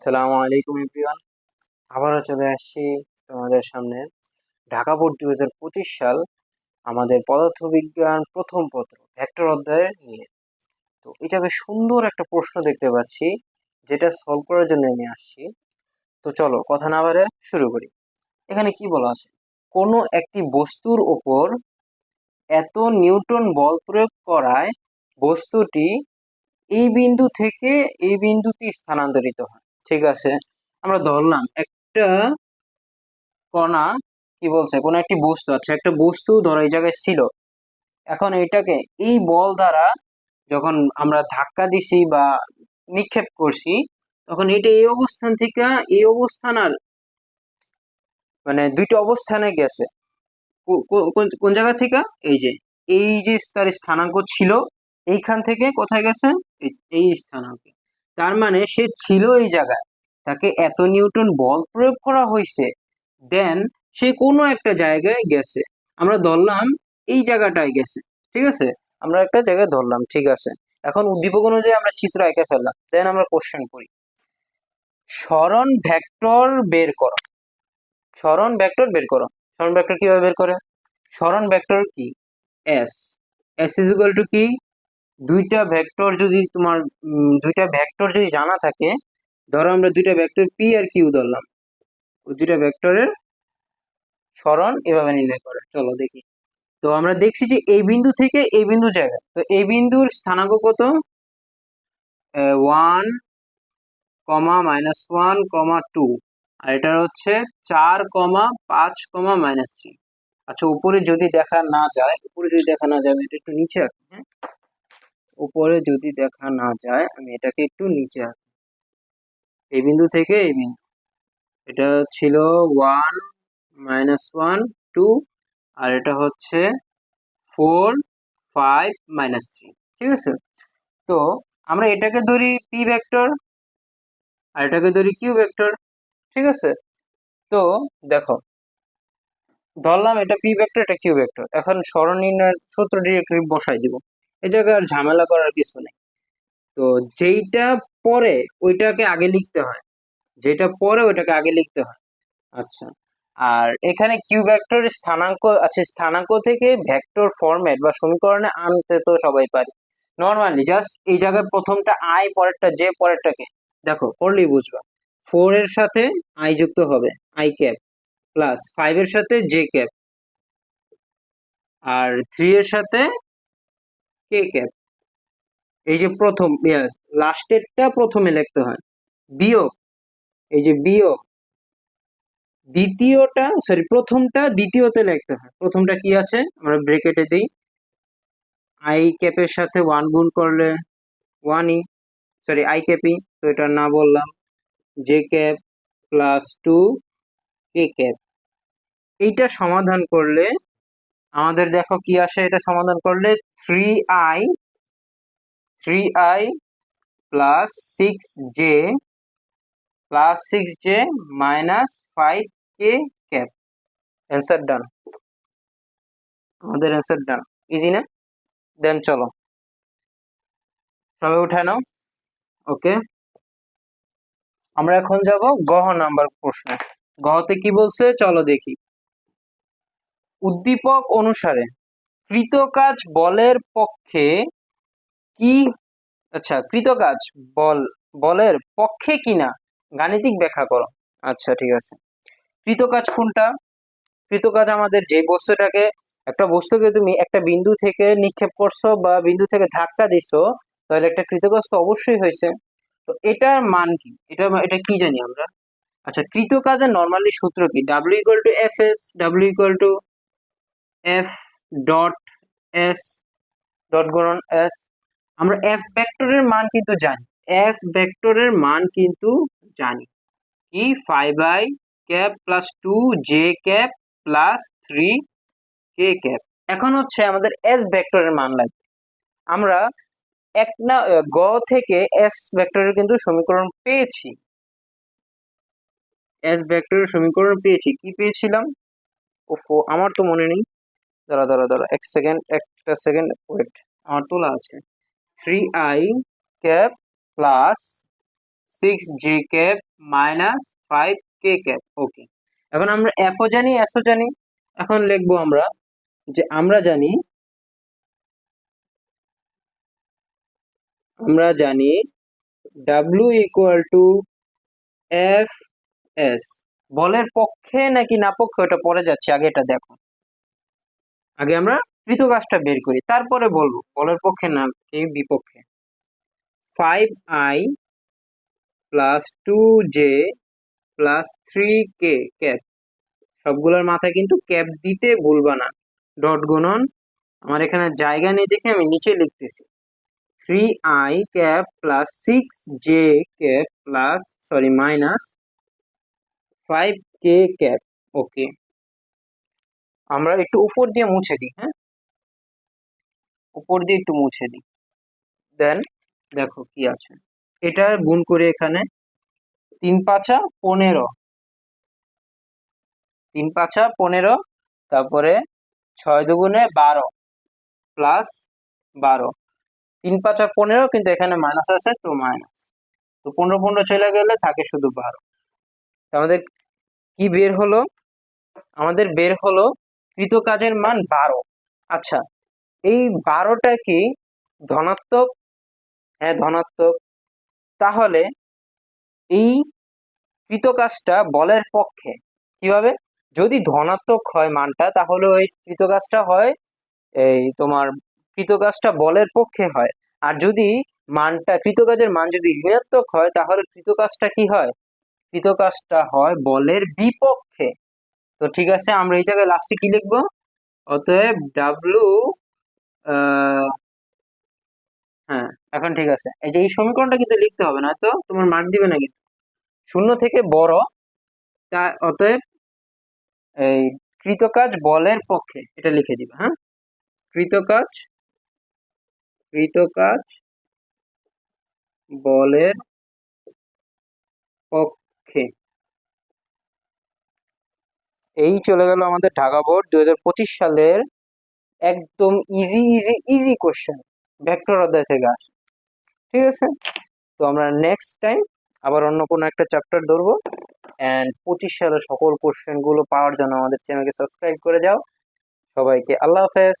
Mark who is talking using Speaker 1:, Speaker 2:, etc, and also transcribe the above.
Speaker 1: সালামু আলাইকুম এভরিওয়ান। আবারও চলে আসছি তোমাদের সামনে। ঢাকা বোর্ড দুই হাজার পঁচিশ সাল আমাদের পদার্থবিজ্ঞান প্রথম পত্র, ভেক্টর অধ্যায় নিয়ে। তো এটাকে সুন্দর একটা প্রশ্ন দেখতে পাচ্ছি, যেটা সলভ করার জন্য আমি আসছি। তো চলো কথা না বাড়ে শুরু করি। এখানে কি বলা আছে? কোনো একটি বস্তুর ওপর এত নিউটন বল প্রয়োগ করায় বস্তুটি এই বিন্দু থেকে এই বিন্দুতে স্থানান্তরিত হয়। ঠিক আছে। আমরা ধরলাম একটা কণা, কি বলছে? কোনো একটি বস্তু। আছে একটা বস্তু ধরো এই জায়গায় ছিল। এখন এটাকে এই বল দ্বারা যখন আমরা ধাক্কা দিছি বা নিক্ষেপ করছি, তখন এটা এই অবস্থান থেকে এই অবস্থান আর মানে দুইটা অবস্থানে গেছে। কোন- জায়গা থেকে? এই যে এই যে তার স্থানাঙ্ক ছিল, এইখান থেকে কোথায় গেছে? এই স্থানাঙ্কে। তার মানে সে ছিল এই জায়গায়। তাকে এত নিউটন বল প্রয়োগ করা হয়েছে, দেন সে কোনো একটা জায়গায় গেছে। আমরা ধরলাম এই জায়গাটায় গেছে, ঠিক আছে? আমরা একটা জায়গায় ধরলাম, ঠিক আছে? এখন উদ্দীপক অনুযায়ী আমরা চিত্র এঁকে ফেললাম, দেন আমরা কোশ্চেন করি। সরণ ভেক্টর বের করো। সরণ ভেক্টর বের করো। সরণ ভেক্টর কীভাবে বের করে? সরণ ভেক্টর কি? S S is equal to কি? দুইটা ভেক্টর যদি তোমার দুইটা ভেক্টর যদি জানা থাকে, ধরো আমরা দুইটা ভেক্টর পি আর কিউ ধরলাম। ওই দুইটা ভেক্টরের সরণ এভাবে নির্ণয় করে। চলো দেখি। তো আমরা দেখছি যে এই বিন্দু থেকে এই বিন্দু জায়গায় তো এই বিন্দুর স্থানাঙ্ক কত? One comma minus one comma two আর এটা হচ্ছে চার কমা পাঁচ কমা মাইনাস থ্রি আচ্ছা উপরে যদি দেখা না যায়, উপরে যদি দেখা না যায়, এটা একটু নিচে আঁকি হ্যাঁ? উপরে যদি দেখা না যায়, আমি এটাকে একটু নিচে আঁকি। এই বিন্দু থেকে এই বিন্দু। এটা ছিল ওয়ান মাইনাস ওয়ান টু আর এটা হচ্ছে ফোর ফাইভ মাইনাস থ্রি ঠিক আছে? তো আমরা এটাকে ধরি পি ভেক্টর আর এটাকে ধরি কিউ ভেক্টর ঠিক আছে? তো দেখো, ধরলাম এটা পি ভেক্টর এটা কিউ ভেক্টর এখন সরণ নির্ণয়ের সূত্র ডিরেক্টলি বসাই দিব। এই জায়গায় আর ঝামেলা করার কিছু নেই। তো যেইটা পরে ওইটাকে আগে লিখতে হয়। যেটা পরে ওইটাকে আগে লিখতে হয়। আচ্ছা। আর এখানে কিউ ভেক্টর স্থানাঙ্ক আছে স্থানাঙ্ক থেকে ভেক্টর ফরম্যাট বা সমীকরণে আনতে তো সবাই পারি। নর্মালি জাস্ট এই জায়গায় প্রথমটা আই পরেরটা যে পরেরটাকে। দেখো পড়লেই বুঝবা। ফোর এর সাথে আই যুক্ত হবে। আই ক্যাপ প্লাস ফাইভ এর সাথে জে ক্যাপ আর থ্রি এর সাথে কে ক্যাপ এই যে প্রথম লাস্টেরটা প্রথমে লিখতে হয়। বিয়োগ, এই যে বিয়োগ, দ্বিতীয়টা সরি প্রথমটা দ্বিতীয়তে লিখতে হয়। প্রথমটা কি আছে? আমরা ব্রেকেটে দিই। আই ক্যাপের সাথে ওয়ান গুণ করলে ওয়ানই সরি আই ক্যাপই তো এটা না বললাম। J cap plus two K cap এইটা সমাধান করলে আমাদের দেখো কি আসে, এটা সমাধান করলে three I three I plus six J plus six J minus five K cap answer done আমাদের অ্যান্সার ডান ইজি না? দেন চলো। সবাই উঠে নাও। ওকে আমরা এখন যাব গহ নাম্বার প্রশ্নে। গহতে কি বলছে? চলো দেখি। উদ্দীপক অনুসারে, কৃতকাজ বলের পক্ষে কি আচ্ছা কৃতকাজ বল, বলের পক্ষে কিনা, গাণিতিক ব্যাখ্যা করো। আচ্ছা ঠিক আছে। কৃতকাজ কোনটা? কৃতকাজ আমাদের যে বস্তুটাকে, একটা বস্তুকে তুমি একটা বিন্দু থেকে নিক্ষেপ করছ বা বিন্দু থেকে ধাক্কা দিছো, তাহলে একটা কৃতকাজ তো অবশ্যই হয়েছে। তো এটার মান কি? এটা এটা কি জানি আমরা? আচ্ছা কৃতকাজের নর্মালি সূত্র কি? W equal to F S W equal to F dot S dot গুণন এস আমরা এফ ভেক্টরের মান কিন্তু জানি। এফ ভেক্টরের মান কিন্তু জানি। কি five I cap plus two J cap plus three K cap এখন হচ্ছে আমাদের এস ভেক্টরের মান লাগবে। আমরা এক না গ থেকে এস ভেক্টরের কিন্তু সমীকরণ পেয়েছি। এস ভেক্টরের সমীকরণ পেয়েছি। কি পেয়েছিলাম? ওফো, আমার তো মনে নেই। দাঁড়া দাঁড়া দাঁড়া, এক সেকেন্ড একটা সেকেন্ড ওয়েট আমার তোলা আছে। Three I cap plus six J cap minus five K cap okay এখন আমরা এফও জানি এসও জানি। এখন লিখব আমরা যে আমরা জানি আমরা জানি W equal to F S বলের পক্ষে নাকি না পক্ষে? ওটা পরে যাচ্ছে আগে এটা দেখো। আগে আমরা কৃতকাজটা বের করি, তারপরে বলব। বলের পক্ষে না বিপক্ষে। Five I plus two J plus three K, cap. সবগুলোর মাথায় কিন্তু ক্যাপ দিতে ভুলবা না। ডট গুণন, আমার এখানে জায়গা নেই দেখে আমি নিচে লিখতেছি। Three I cap plus six J cap plus, sorry, minus five K cap, okay. আমরা একটু উপর দিয়ে মুছে দিই হ্যাঁ? উপর দিয়ে একটু মুছে দিই। দেন দেখো কি আছে। এটা গুণ করে এখানে তিন পাঁচা পনেরো। তিন পাঁচা পনেরো, তারপরে ছয় দুগুণে বারো প্লাস বারো। তিন পাঁচা পনেরো কিন্তু এখানে মাইনাস আছে, তো মাইনাস তো পনেরো পনেরো চলে গেলে থাকে শুধু বারো। আমাদের কি বের হলো? আমাদের বের হলো কৃত কাজের মান বারো। আচ্ছা এই বারোটা কি ধনাত্মক? হ্যাঁ ধনাত্মক। তাহলে এই কৃত কাজটা বলের পক্ষে কীভাবে? যদি ধনাত্মক হয় মানটা, তাহলে ওই কৃত কাজটা হয়, এই তোমার কৃত কাজটা বলের পক্ষে হয়। আর যদি মানটা, কৃতকাজের মান যদি ঋণাত্মক হয়, তাহলে কৃতকাজটা কি হয়? কৃতকাজটা হয় বলের বিপক্ষে। তো ঠিক আছে, আমরা এই জায়গায় লাস্টে কি লিখব? অতএব ডাব্লু হ্যাঁ এখন ঠিক আছে। এই যে এই সমীকরণটা কিন্তু লিখতে হবে না তো তোমার মার্ক দিবে না কিন্তু। শূন্য থেকে বড়, তা অতএব এই কৃতকাজ বলের পক্ষে, এটা লিখে দিবে হ্যাঁ? কৃতকাজ কৃতকাজ বলের পক্ষে। এই চলে গেল আমাদের ঢাকা বোর্ড দুই হাজার পঁচিশ সালের একদম easy easy easy question vector অধ্যায় থেকে আসে। ঠিক আছে? তো আমরা নেক্সট টাইম আবার অন্য কোনো একটা চ্যাপ্টার ধরবো। অ্যান্ড পঁচিশ সালের সকল কোশ্চেনগুলো পাওয়ার জন্য আমাদের চ্যানেলকে সাবস্ক্রাইব করে যাও। সবাইকে আল্লাহ হাফেজ।